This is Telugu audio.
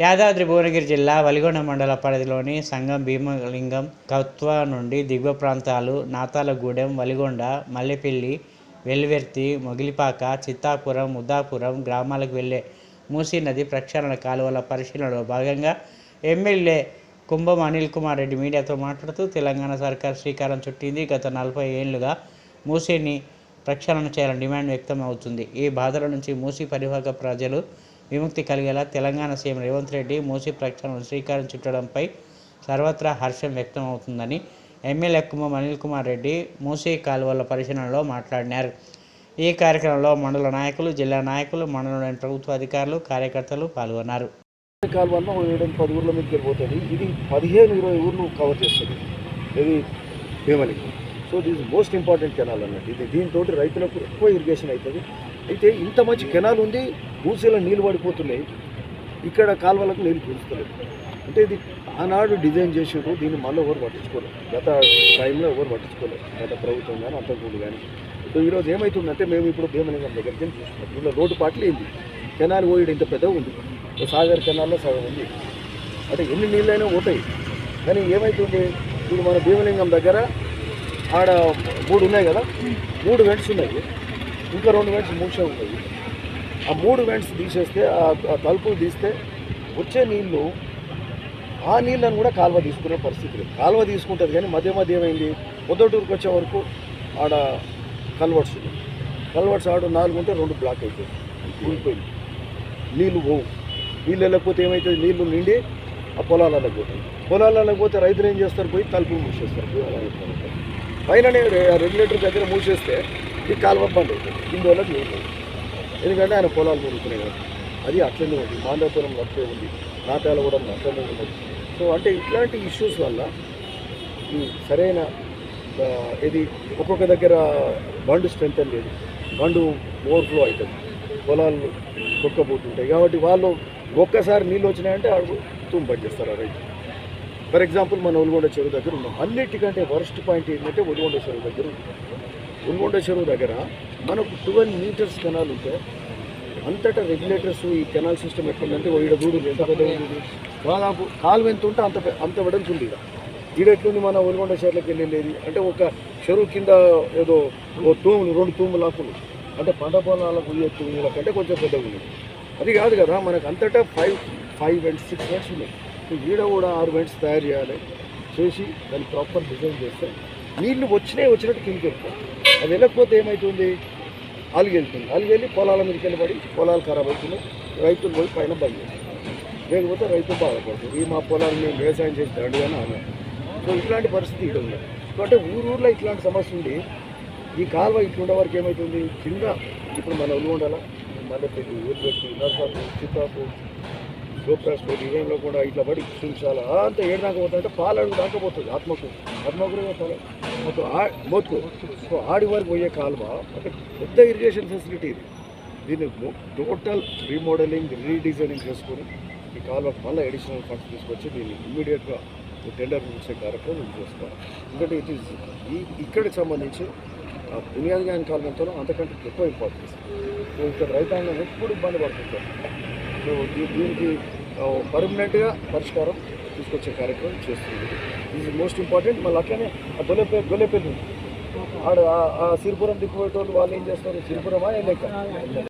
యాదాద్రి భువనగిరి జిల్లా వలిగొండ మండల పరిధిలోని సంగం భీమలింగం కత్వ నుండి దిగువ ప్రాంతాలు నాతాలగూడెం వలిగొండ మల్లెపల్లి వెల్వెర్తి మొగిలిపాక చిత్తాపురం ముద్దాపురం గ్రామాలకు వెళ్ళే మూసీ నది ప్రక్షాళన కాలువల పరిశీలనలో భాగంగా ఎమ్మెల్యే కుంభం అనిల్ కుమార్ రెడ్డి మీడియాతో మాట్లాడుతూ తెలంగాణ సర్కార్ శ్రీకారం చుట్టింది. గత నలభై ఏళ్ళుగా మూసీని ప్రక్షాళన చేయాలని డిమాండ్ వ్యక్తం అవుతుంది. ఈ బాధల నుంచి మూసీ పరివాహక ప్రజలు విముక్తి కలిగేలా తెలంగాణ సీఎం రేవంత్ రెడ్డి మూసీ ప్రకటనను శ్రీకారం చుట్టడంపై సర్వత్రా హర్షం వ్యక్తం అవుతుందని ఎమ్మెల్యే కుమార్ అనిల్ కుమార్ రెడ్డి మూసీ కాలువల పరిశీలనలో మాట్లాడినారు. ఈ కార్యక్రమంలో మండల నాయకులు జిల్లా నాయకులు మండలంలోని ప్రభుత్వ అధికారులు కార్యకర్తలు పాల్గొన్నారు. కాలువన్న ఏడు పది ఊర్ల మీదకి ఇది పదిహేను ఇరవై ఊర్లు కవర్ చేస్తుంది. ఇది Bheemali. So this most important canal అన్నట్టు. ఇది దీంతో రైతులకు ఎక్కువ ఇరిగేషన్ అవుతుంది. అయితే ఇంత మంచి కెనాల్ ఉంది మూసీలో నీళ్ళు పడిపోతున్నాయి. ఇక్కడ కాలువలకు నీళ్ళు పూడుస్తలేదు అంటే ఇది ఆనాడు డిజైన్ చేసారు దీన్ని మళ్ళీ ఎవరు పట్టించుకోలేదు గత టైంలో ఎవరు పట్టించుకోలేదు. గత ప్రభుత్వం కానీ అంతకుముందు కానీ సో ఈరోజు ఏమవుతుందంటే మేము ఇప్పుడు భీమలింగం దగ్గరికి చూస్తున్నాం. దీనిలో రోడ్డు పాటలు ఏంది? కెనాల్ పోయడం ఇంత పెద్దగా ఉంది. సాగర్ కెనాల్లో సగం ఉంది. అంటే ఎన్ని నీళ్ళైనా పోతాయి. కానీ ఏమవుతుంది ఇప్పుడు మన భీమలింగం దగ్గర ఆడ మూడు ఉన్నాయి కదా? మూడు వెంట్స్ ఉన్నాయి. ఇంకా రెండు వెంట్స్ మూసే ఉన్నాయి. ఆ మూడు వెంట్స్ తీసేస్తే ఆ తలుపులు తీస్తే వచ్చే నీళ్ళు ఆ నీళ్ళని కూడా కాలువ తీసుకునే పరిస్థితి లేదు. కాలువ తీసుకుంటుంది కానీ మధ్య మధ్య ఏమైంది? పొద్దుటూరుకు వచ్చే వరకు ఆడ కల్వర్ట్స్ కల్వర్ట్స్ ఆడు నాలుగు ఉంటే రెండు బ్లాక్ అయిపోయింది. కూలిపోయింది. నీళ్ళు పోవు. నీళ్ళు వెళ్ళకపోతే ఏమవుతుంది నీళ్ళు నిండి ఆ పొలాలకు పోతుంది పొలాలకు పోతే రైతులు ఏం చేస్తారు? పోయి తలుపులు మూసేస్తారు. పైన రెగ్యులేటర్ దగ్గర మూసేస్తే ఈ కాలువ బంద్ అవుతుంది ఇందువల్ల నీళ్ళు ఎందుకంటే ఆయన పొలాలు దొరుకుతున్నాయి కాబట్టి అది అట్లనే ఉంది. మాండవపురం అట్లే ఉంది. నాటాల కూడా అట్లనే ఉన్నది సో అంటే ఇట్లాంటి ఇష్యూస్ వల్ల ఈ సరైన ఇది ఒక్కొక్క దగ్గర బండు స్ట్రెంత్ లేదు. బండు ఓవర్ఫ్లో అవుతుంది పొలాలు కొక్కబోతుంటాయి కాబట్టి వాళ్ళు ఒక్కసారి నీళ్ళు వచ్చినాయంటే అడుగు తుంపని చేస్తారు ఆ రైతు. ఫర్ ఎగ్జాంపుల్ మన ఒలిగొండ చెరువు దగ్గర ఉన్నాం. అన్నిటికంటే వరస్ట్ పాయింట్ ఏంటంటే ఒలిగొండ చెరువు దగ్గర ఉంది చెరువు దగ్గర మనకు ట్వెల్వ్ మీటర్స్ కెనాల్ ఉంటే అంతటా రెగ్యులేటర్స్ ఈ కెనాల్ సిస్టమ్ ఎట్లుందంటే ఈడ దూడు ఎంత పెద్ద ఉంది దాదాపు కాలువ ఎంత ఉంటే అంత అంత వెడల్పు ఉంది ఈడ. ఎట్లుంది మన ఒలిగొండ చెరువులకు వెళ్ళేది? అంటే ఒక చెరువు కింద ఏదో ఓ తూములు రెండు తూములు ఆకులు అంటే పంట పొలాలకు పోయే తూముల కంటే కొంచెం పెద్దగా ఉంది. అది కాదు కదా మనకు అంతటా five five and six vents ఉన్నాయి. ఈడ కూడా ఆరు వెంట్స్ తయారు చేయాలి. చేసి దాన్ని ప్రాపర్ డిజైన్ చేస్తే నీళ్ళు వచ్చినాయి వచ్చినట్టు కిందకి వెళ్తాయి అది వెళ్ళకపోతే ఏమవుతుంది అలిగి వెళ్తుంది. అలిగి వెళ్ళి పొలాల మీదకి వెళ్ళబడి పొలాలు ఖరాబ్ అవుతున్నాయి. రైతులు పోయి పైన బంద్ లేకపోతే రైతు బాధపడుతుంది. ఈ మా పొలాలు మేము వ్యవసాయం చేసి దండుగానే అన్నారు. సో ఇట్లాంటి పరిస్థితి ఇక్కడ ఉంది. కాబట్టి అంటే ఊరూర్లో ఇట్లాంటి సమస్య ఉంది ఈ కాలువ ఇట్లుండే వరకు ఏమవుతుంది కింద ఇప్పుడు మన ఉల్లు ఉండాలా? మల్లెపల్లి ఊరిపెట్టి నర్సాపు చిత్తాపు గోప్రాస్పేట ఇవేంలో కూడా ఇట్లా పడి చూపించాలా అంత ఏడు దాకా పోతుందంటే పాలడు దాకా పోతుంది. ఆత్మకు ఆత్మకు మొత్తం ఆ- మోతుకు సో ఆడి వరకు పోయే కాలువ అంటే పెద్ద ఇరిగేషన్ ఫెసిలిటీ ఇది దీన్ని టోటల్ రీమోడలింగ్ రీడిజైనింగ్ చేసుకొని ఈ కాలువకు మళ్ళీ అడిషనల్ ఫండ్స్ తీసుకొచ్చి దీన్ని ఇమ్మీడియట్గా టెండర్ పిలిచే కార్యక్రమం చేసుకోవాలి ఎందుకంటే ఇట్ ఈస్ ఈ ఇక్కడికి సంబంధించి ఆ బునియాది గాని కాలంతో అంతకంటే ఎక్కువ ఇంపార్టెన్స్ సో ఇక్కడ రైతాంగం ఎప్పుడు ఇబ్బంది పడుతుంటారు సో దీనికి పర్మనెంట్గా పరిష్కారం తీసుకొచ్చే కార్యక్రమం చేస్తుంది. ఇది మోస్ట్ ఇంపార్టెంట్ మళ్ళీ అట్లనే ఆ గొల్లెపే గొల్లెపల్లి. ఆడ ఆ- సిరిపురం దిక్కుపోయేటోళ్ళు వాళ్ళు ఏం చేస్తారు? సిరిపురమా లేక